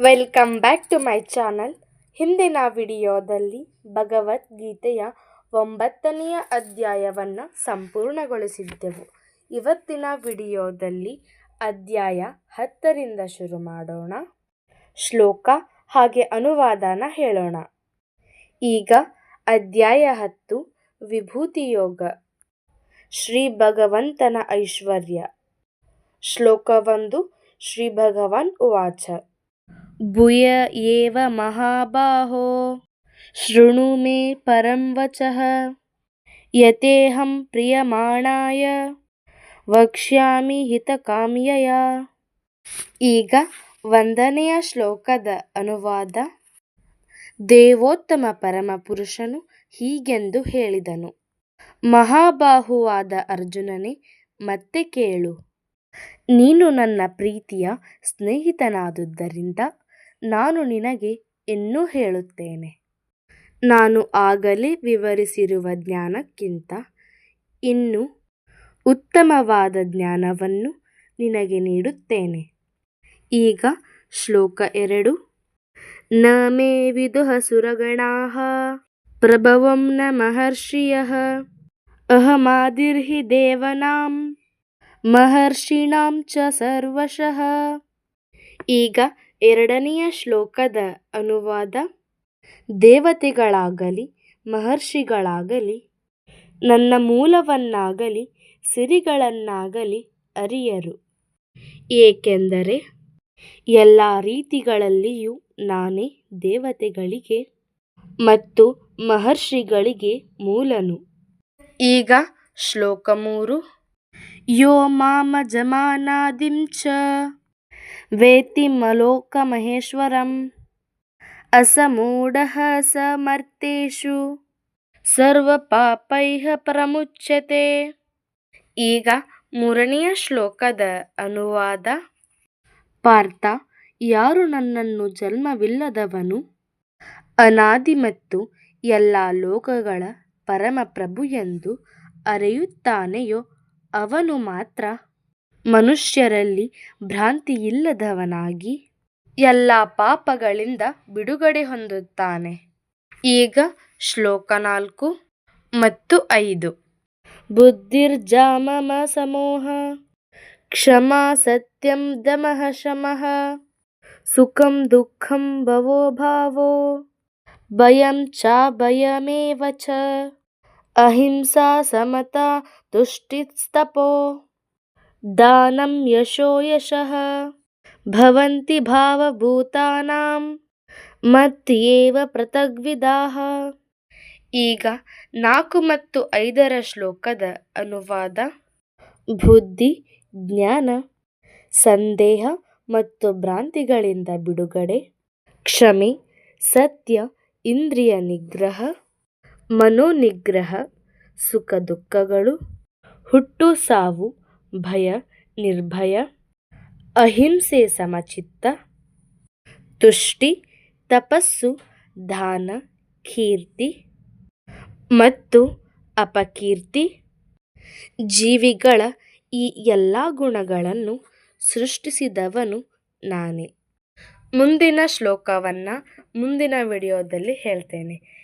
Welcome back to my channel ಹಿಂದಿನ ವಿಡಿಯೋದಲ್ಲಿ ಭಗವದ್ಗೀತೆಯ ಒಂಬತ್ತನೆಯ ಅಧ್ಯಾಯವನ್ನು ಸಂಪೂರ್ಣಗೊಳಿಸಿದ್ದೆವು. ಇವತ್ತಿನ ವಿಡಿಯೋದಲ್ಲಿ ಅಧ್ಯಾಯ ಹತ್ತರಿಂದ ಶುರು ಮಾಡೋಣ. ಶ್ಲೋಕ ಹಾಗೆ ಅನುವಾದನ ಹೇಳೋಣ. ಈಗ ಅಧ್ಯಾಯ ಹತ್ತು, ವಿಭೂತಿಯೋಗ. ಶ್ರೀ ಭಗವಂತನ ಐಶ್ವರ್ಯ. ಶ್ಲೋಕವೊಂದು ಶ್ರೀ ಭಗವಾನ್ ಉವಾಚ. ಭೂಯ ಏವ ಮಹಾಬಾಹೋ, ಶೃಣು ಮೇ ಪರಂ वचः यतेऽहं ಪ್ರಿಯಮಾಣಾಯ, ವಕ್ಷ್ಯಾಮಿ ಹಿತಕಾಮ್ಯಯ. ಈಗ ಒಂದನೆಯ ಶ್ಲೋಕದ ಅನುವಾದ. ದೇವೋತ್ತಮ ಪರಮಪುರುಷನು ಹೀಗೆಂದು ಹೇಳಿದನು. ಮಹಾಬಾಹುವಾದ ಅರ್ಜುನನೇ, ಮತ್ತೆ ಕೇಳು. ನೀನು ನನ್ನ ಪ್ರೀತಿಯ ಸ್ನೇಹಿತನಾದುದರಿಂದ ನಾನು ನಿನಗೆ ಇನ್ನೂ ಹೇಳುತ್ತೇನೆ. ನಾನು ಆಗಲೇ ವಿವರಿಸಿರುವ ಜ್ಞಾನಕ್ಕಿಂತ ಇನ್ನೂ ಉತ್ತಮವಾದ ಜ್ಞಾನವನ್ನು ನಿನಗೆ ನೀಡುತ್ತೇನೆ. ಈಗ ಶ್ಲೋಕ ಎರಡು. ನ ಮೇ ವಿದುಹ ಸುರಗಣಾ ಪ್ರಭವಂ ನ ಮಹರ್ಷಿಯ. ಅಹಮಾದಿರ್ಹಿ ದೇವನಾಂ ಮಹರ್ಷಿಣಾಂ ಚ ಸರ್ವಶಃ. ಈಗ ಎರಡನೆಯ ಶ್ಲೋಕದ ಅನುವಾದ, ದೇವತೆಗಳಾಗಲಿ, ಮಹರ್ಷಿಗಳಾಗಲಿ, ನನ್ನ ಮೂಲವನ್ನಾಗಲಿ, ಸಿರಿಗಳನ್ನಾಗಲಿ ಅರಿಯರು. ಏಕೆಂದರೆ ಎಲ್ಲ ರೀತಿಗಳಲ್ಲಿಯೂ ನಾನೇ ದೇವತೆಗಳಿಗೆ ಮತ್ತು ಮಹರ್ಷಿಗಳಿಗೆ ಮೂಲನು. ಈಗ ಶ್ಲೋಕ ಮೂರು. ಯೋ ಮಾಮಜಮಾನಾದಿಂ ಚ. ವೇತ್ತಿ ಮಲೋಕಮಹೇಶ್ವರಂ ಅಸಮೂಢಃ ಸರ್ವ ಪಾಪೈಹ ಪ್ರಮುಚ್ಯತೆ ಈಗ ಮೂರನೆಯ ಶ್ಲೋಕದ ಅನುವಾದ, ಪಾರ್ಥ, ಯಾರು ನನ್ನನ್ನು ಜನ್ಮವಿಲ್ಲದವನು? ಅನಾದಿ ಮತ್ತು ಎಲ್ಲ ಲೋಕಗಳ ಪರಮಪ್ರಭು ಎಂದು ಅರೆಯುತ್ತಾನೆಯೋ ಅವನು ಮಾತ್ರ? ಮನುಷ್ಯರಲ್ಲಿ ಭ್ರಾಂತಿಯಿಲ್ಲದವನಾಗಿ ಎಲ್ಲ ಪಾಪಗಳಿಂದ ಬಿಡುಗಡೆ ಹೊಂದುತ್ತಾನೆ. ಈಗ ಶ್ಲೋಕ ನಾಲ್ಕು ಮತ್ತು ಐದು. ಬುದ್ಧಿರ್ಜಾಮಮ ಸಮೋಹ ಕ್ಷಮಾ ಸತ್ಯಂ ದಮಃ ಶಮಃ, ಸುಖಂ ದುಃಖಂ ಭವೋ ಭಾವೋ, ಭಯಂ ಚ ಭಯಮೇವ ಚ, ಅಹಿಂಸಾ ಸಮತಾ ತುಷ್ಟಿಸ್ತಪೋ। ಯಶೋ ಯಶಃ ಭವಂತಿ ಭಾವಭೂತಾನಾಂ ಮತ್ಯೇವ ಪ್ರತಗ್ವಿದಾಹ ಈಗ ನಾಲ್ಕು ಮತ್ತು ಐದರ ಶ್ಲೋಕದ ಅನುವಾದ, ಬುದ್ಧಿ, ಜ್ಞಾನ, ಸಂದೇಹ ಮತ್ತು ಭ್ರಾಂತಿಗಳಿಂದ ಬಿಡುಗಡೆ, ಕ್ಷಮೆ, ಸತ್ಯ, ಇಂದ್ರಿಯ ನಿಗ್ರಹ, ಮನೋನಿಗ್ರಹ, ಸುಖ ದುಃಖಗಳು, ಹುಟ್ಟು ಸಾವು ಭಯ, ನಿರ್ಭಯ, ಅಹಿಂಸೆ ಸಮಚಿತ್ತ, ತುಷ್ಟಿ, ತಪಸ್ಸು, ದಾನ, ಕೀರ್ತಿ ಮತ್ತು ಅಪಕೀರ್ತಿ. ಜೀವಿಗಳ ಈ ಎಲ್ಲ ಗುಣಗಳನ್ನು ಸೃಷ್ಟಿಸಿದವನು ನಾನೇ. ಮುಂದಿನ ಶ್ಲೋಕವನ್ನು ಮುಂದಿನ ವಿಡಿಯೋದಲ್ಲಿ ಹೇಳ್ತೇನೆ.